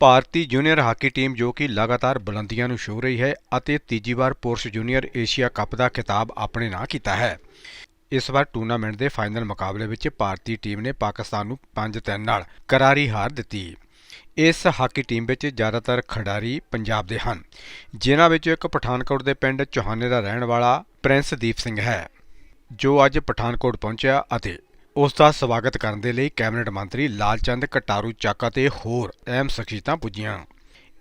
ਭਾਰਤੀ junior hockey team ਜੋ ਕਿ ਲਗਾਤਾਰ ਬੁਲੰਦੀਆਂ ਨੂੰ ਛੂਹ ਰਹੀ ਹੈ ਅਤੇ ਤੀਜੀ ਵਾਰ ਪੁਰਸ਼ ਜੂਨੀਅਰ ਏਸ਼ੀਆ ਕੱਪ ਦਾ ਖਿਤਾਬ ਆਪਣੇ ਨਾਂ ਕੀਤਾ ਹੈ। ਇਸ ਵਾਰ ਟੂਰਨਾਮੈਂਟ ਦੇ ਫਾਈਨਲ ਮੁਕਾਬਲੇ ਵਿੱਚ ਭਾਰਤੀ ਟੀਮ ਨੇ ਪਾਕਿਸਤਾਨ ਨੂੰ 5-3 ਨਾਲ ਕਰਾਰੀ ਹਾਰ ਦਿੱਤੀ। ਇਸ ਹਾਕੀ ਟੀਮ ਵਿੱਚ ਜ਼ਿਆਦਾਤਰ ਖਿਡਾਰੀ ਪੰਜਾਬ ਦੇ ਹਨ, ਜਿਨ੍ਹਾਂ ਵਿੱਚੋਂ ਇੱਕ ਪਠਾਨਕੋਟ ਦੇ ਪਿੰਡ ਚੋਹਾਨੇ ਦਾ ਰਹਿਣ ਵਾਲਾ ਪ੍ਰਿੰਸਦੀਪ ਸਿੰਘ ਹੈ, ਜੋ ਅੱਜ ਪਠਾਨਕੋਟ ਪਹੁੰਚਿਆ ਅਤੇ ਉਸ ਦਾ ਸਵਾਗਤ ਕਰਨ ਦੇ ਲਈ ਕੈਬਨਿਟ ਮੰਤਰੀ ਲਾਲਚੰਦ ਕਟਾਰੂ ਚਾਕਾ 'ਤੇ ਹੋਰ ਅਹਿਮ ਸ਼ਖਸੀਅਤਾਂ ਪੁੱਜੀਆਂ।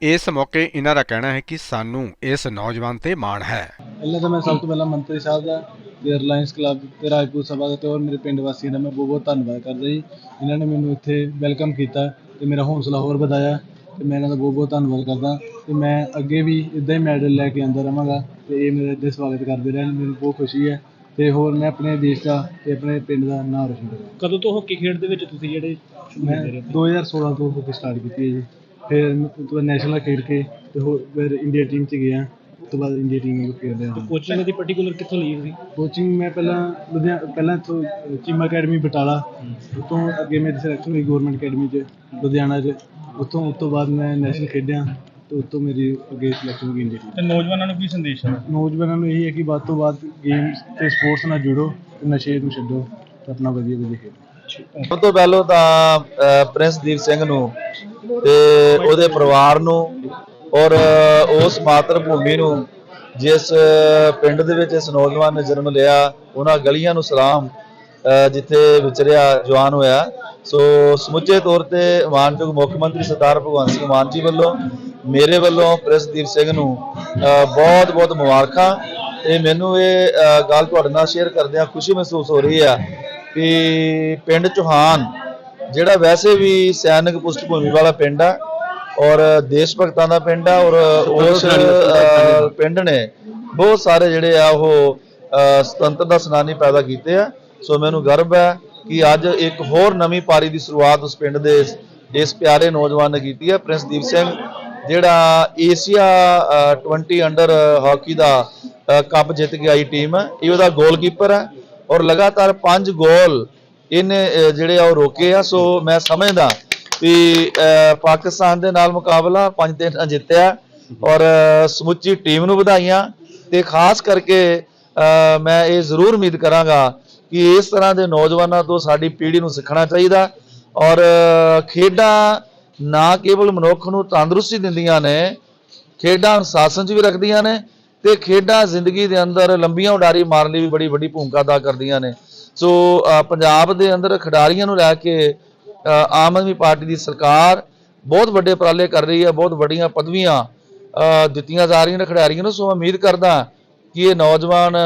ਇਸ ਮੌਕੇ ਇਹਨਾਂ ਦਾ ਕਹਿਣਾ ਹੈ ਕਿ ਸਾਨੂੰ ਇਸ ਨੌਜਵਾਨ ਤੇ ਮਾਣ ਹੈ। ਪਹਿਲਾਂ ਤਾਂ ਮੈਂ ਸਭ ਤੋਂ ਪਹਿਲਾਂ ਮੰਤਰੀ ਸਾਹਿਬ ਦਾ ਤੇ ਰਿਲਾਇੰਸ ਕਲੱਬ ਤੇ ਰਾਜਪੂਤ ਸਭਾ ਦਾ ਤੇ ਹੋਰ ਮੇਰੇ ਪਿੰਡ ਵਾਸੀਆਂ ਦਾ ਮੈਂ ਬਹੁਤ ਬਹੁਤ ਧੰਨਵਾਦ ਕਰਦਾ ਜੀ। ਇਹਨਾਂ ਨੇ ਮੈਨੂੰ ਇੱਥੇ ਵੈਲਕਮ ਕੀਤਾ ਤੇ ਮੇਰਾ ਹੌਸਲਾ ਹੋਰ ਵਧਾਇਆ ਤੇ ਮੈਂ ਇਹਨਾਂ ਦਾ ਬਹੁਤ ਬਹੁਤ ਧੰਨਵਾਦ ਕਰਦਾ। ਤੇ ਮੈਂ ਅੱਗੇ ਵੀ ਇਦਾਂ ਹੀ ਮੈਡਲ ਲੈ ਕੇ ਆਉਂਦਾ ਰਵਾਂਗਾ ਤੇ ਇਹ ਮੇਰੇ ਇੱਦਾਂ ਸਵਾਗਤ ਕਰਦੇ ਰਹਿਣ, ਮੈਨੂੰ ਬਹੁਤ ਖੁਸ਼ੀ ਹੈ। ਤੇ ਹੋਰ ਮੈਂ ਆਪਣੇ ਦੇਸ਼ ਦਾ ਤੇ ਆਪਣੇ ਪਿੰਡ ਦਾ ਨਾਮ ਰੋਸ਼ਨ ਕਰਾਂ ਕਦੋਂ ਤੋਂ ਹਾਕੀ ਖੇਡ ਦੇ ਵਿੱਚ ਤੁਸੀਂ ਜਿਹੜੇ ਮੈਂ 2016 ਤੋਂ ਹਾਕੀ ਸਟਾਰਟ ਕੀਤੀ ਹੈ ਜੀ। ਫਿਰ ਮੈਂ ਉਸ ਤੋਂ ਬਾਅਦ ਨੈਸ਼ਨਲ ਖੇਡ ਕੇ ਤੇ ਹੋਰ ਫਿਰ ਇੰਡੀਆ ਟੀਮ ਚ ਗਿਆ। ਉਸ ਤੋਂ ਬਾਅਦ ਇੰਡੀਆ ਟੀਮ ਵਿੱਚ ਖੇਡਦੇ ਹਾਂ ਕੋਚਿੰਗ ਦੀ ਪਾਰਟਿਕੂਲਰ ਕਿੱਥੋਂ ਲਈ ਸੀ ਕੋਚਿੰਗ ਮੈਂ ਪਹਿਲਾਂ ਲੁਧਿਆਣਾ ਪਹਿਲਾਂ ਇੱਥੋਂ ਚੀਮਾ ਅਕੈਡਮੀ ਬਟਾਲਾ। ਉਤੋਂ ਅੱਗੇ ਮੇਰੀ ਸਿਲੈਕਸ਼ਨ ਹੋਈ ਗਵਰਨਮੈਂਟ ਅਕੈਡਮੀ 'ਚ ਲੁਧਿਆਣਾ 'ਚ। ਉਤੋਂ ਉਸ ਤੋਂ ਬਾਅਦ ਮੈਂ ਨੈਸ਼ਨਲ ਖੇਡਿਆ। ਤੇ ਉਤੋਂ ਮੇਰੀ ਅੱਗੇ ਸਿਲੈਕਸ਼ਨ ਹੋ ਗਈ ਇੰਡੀਆ ਤੇ ਨੌਜਵਾਨਾਂ ਨੂੰ ਕੀ ਸੰਦੇਸ਼ ਹੈ? ਨੌਜਵਾਨਾਂ ਨੂੰ ਇਹ ਹੈ ਕਿ ਵੱਧ ਤੋਂ ਵੱਧ ਗੇਮਸ ਤੇ ਸਪੋਰਟਸ ਨਾਲ ਜੁੜੋ ਤੇ ਨਸ਼ੇ ਨੂੰ ਛੱਡੋ ਤੇ ਆਪਣਾ ਵਧੀਆ ਵਧੀਆ ਖੇਡੋ। ਸਭ ਤੋਂ ਪਹਿਲਾਂ ਤਾਂ ਅ, ਪ੍ਰਿੰਸ ਦੀਪ ਸਿੰਘ ਨੂੰ ਤੇ ਉਹਦੇ ਪਰਿਵਾਰ ਨੂੰ ਔਰ ਉਸ ਮਾਤਰ ਭੂਮੀ ਨੂੰ ਜਿਸ ਪਿੰਡ ਦੇ ਵਿੱਚ ਇਸ ਨੌਜਵਾਨ ਨੇ ਜਨਮ ਲਿਆ ਉਹਨਾਂ ਗਲੀਆਂ ਨੂੰ ਸਲਾਮ ਅ, ਜਿੱਥੇ ਵਿਚਰਿਆ ਜਵਾਨ ਹੋਇਆ। ਸੋ ਸਮੁੱਚੇ ਤੌਰ ਤੇ ਮਾਨਯੋਗ ਮੁੱਖ ਮੰਤਰੀ ਸਰਦਾਰ ਭਗਵੰਤ ਸਿੰਘ ਮਾਨ ਜੀ ਵੱਲੋਂ ਮੇਰੇ ਵੱਲੋਂ ਪ੍ਰਿੰਸਦੀਪ ਸਿੰਘ ਨੂੰ ਬਹੁਤ ਬਹੁਤ ਮੁਬਾਰਕਾਂ। ਤੇ ਮੈਨੂੰ ਇਹ ਗੱਲ ਤੁਹਾਡੇ ਨਾਲ ਸ਼ੇਅਰ ਕਰਦਿਆਂ ਖੁਸ਼ੀ ਮਹਿਸੂਸ ਹੋ ਰਹੀ ਆ ਕਿ ਪਿੰਡ ਚੋਹਾਨ ਜਿਹੜਾ ਵੈਸੇ ਵੀ ਸੈਨਿਕ ਪੁਸ਼ਟ ਭੂਮੀ ਵਾਲਾ ਪਿੰਡ ਆ ਔਰ ਦੇਸ਼ ਭਗਤਾਂ ਦਾ ਪਿੰਡ ਆ ਔਰ ਉਸ ਪਿੰਡ ਨੇ ਬਹੁਤ ਸਾਰੇ ਜਿਹੜੇ ਆ ਉਹ ਸੁਤੰਤਰ ਦਾ ਸੈਨਾਨੀ ਪੈਦਾ ਕੀਤੇ ਆ। ਸੋ ਮੈਨੂੰ ਗਰਵ ਹੈ ਕਿ ਅੱਜ ਇੱਕ ਹੋਰ ਨਵੀਂ ਪਾਰੀ ਦੀ ਸ਼ੁਰੂਆਤ ਉਸ ਪਿੰਡ ਦੇ ਇਸ- ਪਿਆਰੇ ਨੌਜਵਾਨ ਨੇ ਕੀਤੀ ਹੈ ਪ੍ਰਿੰਸਦੀਪ ਸਿੰਘ ਜਿਹੜਾ ਏਸ਼ੀਆ ਅ, 20 ਅੰਡਰ ਹਾਕੀ ਦਾ ਕੱਪ ਜਿੱਤ ਕੇ ਆਈ ਟੀਮ ਹੈ ਇਹ ਉਹਦਾ ਗੋਲਕੀਪਰ ਹੈ ਔਰ ਲਗਾਤਾਰ 5 ਗੋਲ ਇਹਨੇ ਜਿਹੜੇ ਆ ਉਹ ਰੋਕੇ ਆ ਸੋ ਮੈਂ ਸਮਝਦਾ ਵੀ ਪਾਕਿਸਤਾਨ ਦੇ ਨਾਲ ਮੁਕਾਬਲਾ 5-3 ਨਾਲ ਜਿੱਤਿਆ ਔਰ ਸਮੁੱਚੀ ਟੀਮ ਨੂੰ ਵਧਾਈਆਂ ਤੇ ਖਾਸ ਕਰਕੇ ਮੈਂ ਇਹ ਜ਼ਰੂਰ ਉਮੀਦ ਕਰਾਂਗਾ ਕਿ ਇਸ ਤਰ੍ਹਾਂ ਦੇ ਨੌਜਵਾਨਾਂ ਤੋਂ ਸਾਡੀ ਪੀੜ੍ਹੀ ਨੂੰ ਸਿੱਖਣਾ ਚਾਹੀਦਾ ਔਰ ਖੇਡਾਂ ਨਾ ਕੇਵਲ ਮਨੁੱਖ ਨੂੰ ਤੰਦਰੁਸਤੀ ਦਿੰਦੀਆਂ ਨੇ, ਖੇਡਾਂ ਅਨੁਸ਼ਾਸਨ 'ਚ ਵੀ ਰੱਖਦੀਆਂ ਨੇ ਤੇ ਖੇਡਾਂ ਜ਼ਿੰਦਗੀ ਦੇ ਅੰਦਰ ਲੰਬੀਆਂ ਉਡਾਰੀ ਮਾਰਨ ਲਈ ਵੀ ਬੜੀ ਵੱਡੀ ਭੂਮਿਕਾ ਅਦਾ ਕਰਦੀਆਂ ਨੇ। ਸੋ ਪੰਜਾਬ ਦੇ ਅੰਦਰ ਖਿਡਾਰੀਆਂ ਨੂੰ ਲੈ ਕੇ ਆਮ ਆਦਮੀ ਪਾਰਟੀ ਦੀ ਸਰਕਾਰ ਬਹੁਤ ਵੱਡੇ ਉਪਰਾਲੇ ਕਰ ਰਹੀ ਹੈ, ਬਹੁਤ ਵੱਡੀਆਂ ਪਦਵੀਆਂ ਦਿੱਤੀਆਂ ਜਾ ਰਹੀਆਂ ਨੇ ਖਿਡਾਰੀਆਂ ਨੂੰ। ਸੋ ਉਮੀਦ ਕਰਦਾ ਕਿ ਇਹ ਨੌਜਵਾਨ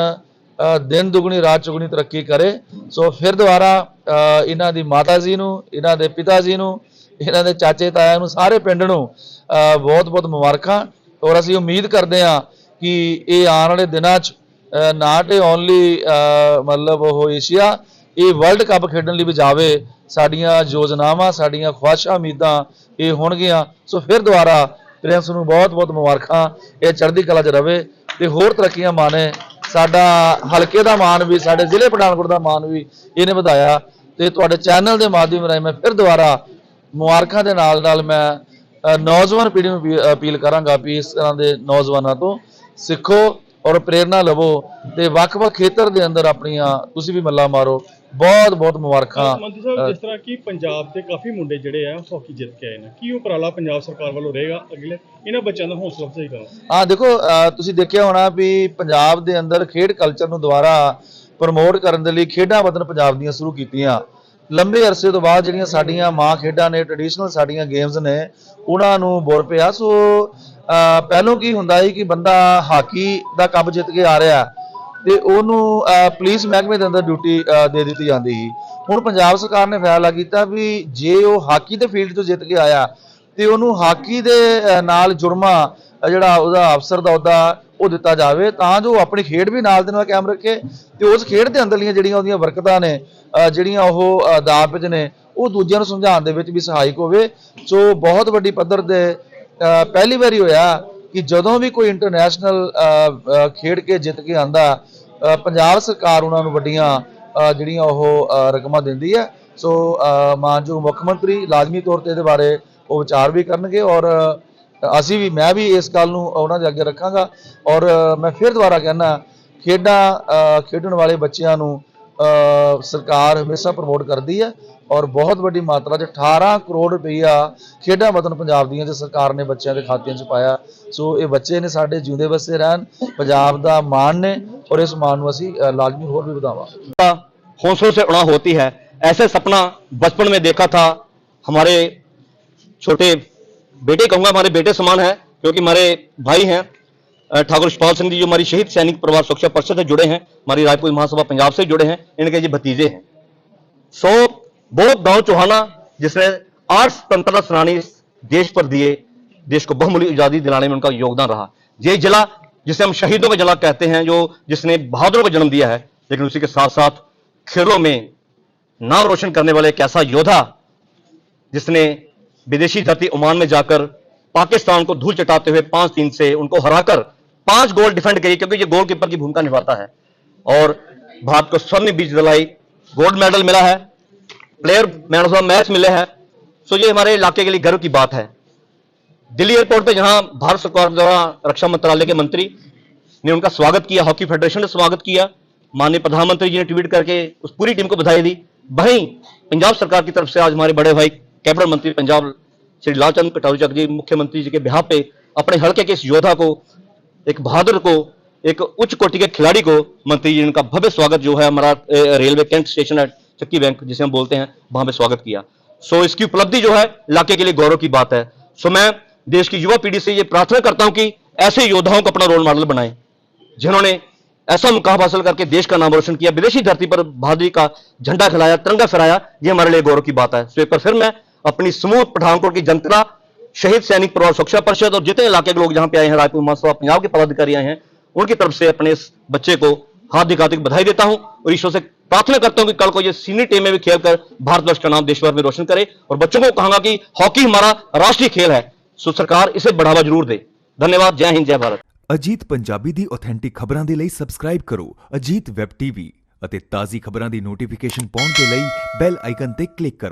ਦਿਨ ਦੁਗਣੀ, ਰਾਤ ਚੁਗਣੀ ਤਰੱਕੀ ਕਰੇ। ਸੋ, ਫਿਰ ਦੁਬਾਰਾ ਇਹਨਾਂ ਦੀ ਮਾਤਾ ਜੀ ਨੂੰ, ਇਹਨਾਂ ਦੇ ਪਿਤਾ ਜੀ ਨੂੰ ਇਹਨਾਂ ਦੇ ਚਾਚੇ ਤਾਇਆ ਨੂੰ ਸਾਰੇ ਪਿੰਡ ਨੂੰ ਬਹੁਤ ਬਹੁਤ ਮੁਬਾਰਕਾਂ। ਔਰ ਅਸੀਂ ਉਮੀਦ ਕਰਦੇ ਹਾਂ ਕਿ ਇਹ ਆਉਣ ਵਾਲੇ ਦਿਨਾਂ 'ਚ ਨਾਟ ਓਨਲੀ ਮਤਲਬ ਉਹ ਏਸ਼ੀਆ, ਇਹ ਵਰਲਡ ਕੱਪ ਖੇਡਣ ਲਈ ਵੀ ਜਾਵੇ। ਸਾਡੀਆਂ ਯੋਜਨਾਵਾਂ, ਸਾਡੀਆਂ ਖੁਆਇਸ਼ਾਂ ਉਮੀਦਾਂ ਇਹ ਹੋਣਗੀਆਂ। ਸੋ ਫਿਰ ਦੁਬਾਰਾ ਪ੍ਰਿੰਸ ਨੂੰ ਬਹੁਤ ਬਹੁਤ ਮੁਬਾਰਕਾਂ। ਇਹ ਚੜ੍ਹਦੀ ਕਲਾ 'ਚ ਰਵੇ ਤੇ ਹੋਰ ਤਰੱਕੀਆਂ ਮਾਣੇ। ਸਾਡਾ ਹਲਕੇ ਦਾ ਮਾਣ ਵੀ, ਸਾਡੇ ਜ਼ਿਲ੍ਹੇ ਪਠਾਨਕੋਟ ਦਾ ਮਾਣ ਵੀ ਇਹਨੇ ਵਧਾਇਆ। ਤੇ ਤੁਹਾਡੇ ਚੈਨਲ ਦੇ ਮਾਧਿਅਮ ਰਾਹੀਂ ਮੈਂ ਫਿਰ ਦੁਬਾਰਾ ਮੁਬਾਰਕਾਂ ਦੇ ਨਾਲ ਨਾਲ ਮੈਂ ਨੌਜਵਾਨ ਪੀੜ੍ਹੀ ਨੂੰ ਅਪੀਲ ਕਰਾਂਗਾ ਵੀ ਇਸ ਤਰ੍ਹਾਂ ਦੇ ਨੌਜਵਾਨਾਂ ਤੋਂ ਸਿੱਖੋ ਔਰ ਪ੍ਰੇਰਣਾ ਲਵੋ ਤੇ ਵੱਖ-ਵੱਖ ਖੇਤਰ ਦੇ ਅੰਦਰ ਆਪਣੀਆਂ ਤੁਸੀਂ ਵੀ ਮੱਲਾ ਮਾਰੋ। ਬਹੁਤ ਬਹੁਤ ਮੁਬਾਰਕਾਂ ਮੰਤਰੀ ਸਾਹਿਬ ਜਿਸ ਤਰ੍ਹਾਂ ਕਿ ਪੰਜਾਬ ਦੇ ਕਾਫੀ ਮੁੰਡੇ ਜਿਹੜੇ ਆ ਹਾਕੀ ਜਿੱਤ ਕੇ ਆਏ ਨੇ। ਕੀ ਉਪਰਾਲਾ ਪੰਜਾਬ ਸਰਕਾਰ ਵੱਲੋਂ ਰਹੇਗਾ ਅਗਲੇ? ਇਹਨਾਂ ਬੱਚਿਆਂ ਦਾ ਹੌਸਲਾ ਅਫਜ਼ਾਈ ਕਰੋ। ਹਾਂ ਦੇਖੋ ਤੁਸੀਂ ਦੇਖਿਆ ਹੋਣਾ ਵੀ ਪੰਜਾਬ ਦੇ ਅੰਦਰ ਖੇਡ ਕਲਚਰ ਨੂੰ ਦੁਬਾਰਾ ਪ੍ਰਮੋਟ ਕਰਨ ਦੇ ਲਈ ਖੇਡਾਂ ਵਤਨ ਪੰਜਾਬ ਦੀਆਂ ਸ਼ੁਰੂ ਕੀਤੀਆਂ। ਲੰਬੇ ਅਰਸੇ ਤੋਂ ਬਾਅਦ ਜਿਹੜੀਆਂ ਸਾਡੀਆਂ ਮਾਂ ਖੇਡਾਂ ਨੇ ਟ੍ਰੈਡੀਸ਼ਨਲ ਸਾਡੀਆਂ ਗੇਮਸ ਨੇ, ਉਹਨਾਂ ਨੂੰ ਬੁਰ ਪਿਆ। ਸੋ ਪਹਿਲੋਂ ਕੀ ਹੁੰਦਾ ਸੀ ਕਿ ਬੰਦਾ ਹਾਕੀ ਦਾ ਕੱਪ ਜਿੱਤ ਕੇ ਆ ਰਿਹਾ ਤੇ ਉਹਨੂੰ ਪੁਲਿਸ ਮਹਿਕਮੇ ਦੇ ਅੰਦਰ ਡਿਊਟੀ ਦੇ ਦਿੱਤੀ ਜਾਂਦੀ ਸੀ। ਹੁਣ ਪੰਜਾਬ ਸਰਕਾਰ ਨੇ ਫੈਸਲਾ ਕੀਤਾ ਵੀ ਜੇ ਉਹ ਹਾਕੀ ਦੇ ਫੀਲਡ ਤੋਂ ਜਿੱਤ ਕੇ ਆਇਆ ਤੇ ਉਹਨੂੰ ਹਾਕੀ ਦੇ ਨਾਲ ਜੁਰਮਾ ਜਿਹੜਾ ਉਹਦਾ ਅਫਸਰ ਦਾ ਉਹਦਾ ਉਹ ਦਿੱਤਾ ਜਾਵੇ। ਤਾਂ ਜੋ ਆਪਣੀ ਖੇਡ ਵੀ ਨਾਲ ਦੇ ਨਾਲ ਕਾਇਮ ਰੱਖੇ ਤੇ ਉਸ ਖੇਡ ਦੇ ਅੰਦਰਲੀਆਂ ਜਿਹੜੀਆਂ ਉਹਦੀਆਂ ਵਰਕਤਾਂ ਨੇ ਜਿਹੜੀਆਂ ਉਹ ਅ, ਦਾਅ ਨੇ ਉਹ ਦੂਜਿਆਂ ਨੂੰ ਸਮਝਾਉਣ ਦੇ ਵਿੱਚ ਵੀ ਸਹਾਇਕ ਹੋਵੇ। ਸੋ ਬਹੁਤ ਵੱਡੀ ਪੱਧਰ ਤੇ ਪਹਿਲੀ ਵਾਰੀ ਹੋਇਆ ਕਿ ਜਦੋਂ ਵੀ ਕੋਈ ਇੰਟਰਨੈਸ਼ਨਲ ਖੇਡ ਕੇ ਜਿੱਤ ਕੇ ਆਂਦਾ ਪੰਜਾਬ ਸਰਕਾਰ ਉਹਨਾਂ ਨੂੰ ਵੱਡੀਆਂ ਜਿਹੜੀਆਂ ਉਹ ਰਕਮਾਂ ਦਿੰਦੀ ਹੈ। ਸੋ ਮਾਨਯੋਗ ਮੁੱਖ ਮੰਤਰੀ ਲਾਜ਼ਮੀ ਤੌਰ ਤੇ ਇਹਦੇ ਬਾਰੇ ਉਹ ਵਿਚਾਰ ਵੀ ਕਰਨਗੇ ਔਰ ਅ, ਅਸੀਂ ਵੀ ਮੈਂ ਵੀ ਇਸ ਗੱਲ ਨੂੰ ਉਹਨਾਂ ਦੇ ਅੱਗੇ ਰੱਖਾਂਗਾ ਔਰ ਅ, ਮੈਂ ਫਿਰ ਦੁਬਾਰਾ ਕਹਿਣਾ ਖੇਡਾਂ ਅ, ਖੇਡਣ ਵਾਲੇ ਬੱਚਿਆਂ ਨੂੰ ਅ, ਸਰਕਾਰ ਹਮੇਸ਼ਾ ਪ੍ਰਮੋਟ ਕਰਦੀ ਹੈ ਔਰ ਬਹੁਤ ਵੱਡੀ ਮਾਤਰਾ 'ਚ 18 ਕਰੋੜ ਰੁਪਈਆ ਖੇਡਾਂ ਵਤਨ ਪੰਜਾਬ ਦੀਆਂ 'ਚ ਸਰਕਾਰ ਨੇ ਬੱਚਿਆਂ ਦੇ ਖਾਤਿਆਂ 'ਚ ਪਾਇਆ ਸੋ ਇਹ ਬੱਚੇ ਨੇ ਸਾਡੇ ਜਿਉਂਦੇ ਵਸੇ ਰਹਿਣ ਪੰਜਾਬ ਦਾ ਮਾਣ ਨੇ ਔਰ ਇਸ ਮਾਣ ਨੂੰ ਅਸੀਂ ਅ, ਲਾਜ਼ਮੀ ਹੋਰ ਵੀ ਵਧਾਵਾਂਗੇ का हौसलों से उड़ा होती है ऐसे सपना बचपन में देखा था हमारे छोटे बेटे कहूँगा, हमारे बेटे समान है, क्योंकि हमारे भाई हैं ठाकुर शिपाल सिंह जी, जो हमारी शहीद सैनिक परिवार सुरक्षा परिषद से जुड़े हैं, हमारी रायपुर महासभा पंजाब से जुड़े हैं, इनके ये भतीजे हैं। सो बहुत गाँव चौहाना, जिसने आठ स्वतंत्रता सेनानी देश पर दिए, देश को बहुमूल्य आज़ादी दिलाने में उनका योगदान रहा। ये जिला, जिसे हम शहीदों का जिला कहते हैं, जो जिसने बहादुरों को जन्म दिया है, लेकिन उसी के साथ साथ खेलों में नाम रोशन करने वाले एक ऐसा योद्धा, जिसने विदेशी धरती ओमान में जाकर पाकिस्तान को धूल चटाते हुए पाँच तीन से उनको हराकर पाँच गोल डिफेंड किए क्योंकि ये गोलकीपर की भूमिका निभाता है। और भारत को स्वर्ण बीज दिलाई, गोल्ड मेडल मिला है, player man of the match मिले हैं। सो ये हमारे इलाके के लिए गर्व की बात है। दिल्ली एयरपोर्ट पे जहाँ भारत सरकार द्वारा रक्षा मंत्रालय के मंत्री ने उनका स्वागत किया, हॉकी फेडरेशन ने स्वागत किया, माननीय प्रधानमंत्री जी ने ट्वीट करके उस पूरी टीम को बधाई दी। वहीं पंजाब सरकार की तरफ़ से आज हमारे बड़े भाई कैबिनेट मंत्री पंजाब श्री लालचंद कटौचक जी, मुख्यमंत्री जी के बिहार पे अपने हल्के के इस योद्धा को, एक बहादुर को, एक उच्च कोटि के खिलाड़ी को मंत्री जी ने उनका भव्य स्वागत जो है हमारा रेलवे कैंट स्टेशन है, चक्की बैंक, जिसे हम बोलते हैं, वहाँ पे स्वागत किया। सो इसकी उपलब्धि जो है, इलाके के लिए गौरव की बात है। सो मैं देश की युवा पीढ़ी से ये प्रार्थना करता हूँ कि ऐसे योद्धाओं को अपना रोल मॉडल बनाएँ, जिन्होंने ऐसा मुकाम हासिल करके देश का नाम रोशन किया, विदेशी धरती पर बहादुरी का झंडा खिलाया, तिरंगा फहराया, ये हमारे लिए गौरव की बात है। सो एक बार फिर मैं अपनी समूह पठानकोट की जनता शहीद सैनिक परिवार सुरक्षा परिषद और जितने इलाके के लोग जहां पे आए हैं रायपुर महासभा पंजाब के पदाधिकारी आए हैं उनकी तरफ से अपने इस बच्चे को हार्दिक हार्दिक बधाई देता हूं और ईश्वर से प्रार्थना करता हूं कि कल को ये सीनियर टीम में भी खेलकर भारतवर्ष का नाम देश भर में रोशन करे और बच्चों को कहूंगा कि हॉकी हमारा राष्ट्रीय खेल है सो सरकार इसे बढ़ावा जरूर दे धन्यवाद जय हिंद जय भारत ਅਜੀਤ ਪੰਜਾਬੀ ਦੀ ਆਥੈਂਟਿਕ ਖਬਰਾਂ ਦੇ ਲਈ ਸਬਸਕ੍ਰਾਈਬ ਕਰੋ ਅਜੀਤ ਵੈਬ ਟੀਵੀ ਅਤੇ ਤਾਜ਼ੀ ਖਬਰਾਂ ਦੀ ਨੋਟੀਫਿਕੇਸ਼ਨ ਪਾਉਣ ਦੇ ਲਈ ਬੈਲ ਆਈਕਨ ਤੇ ਕਲਿੱਕ ਕਰੋ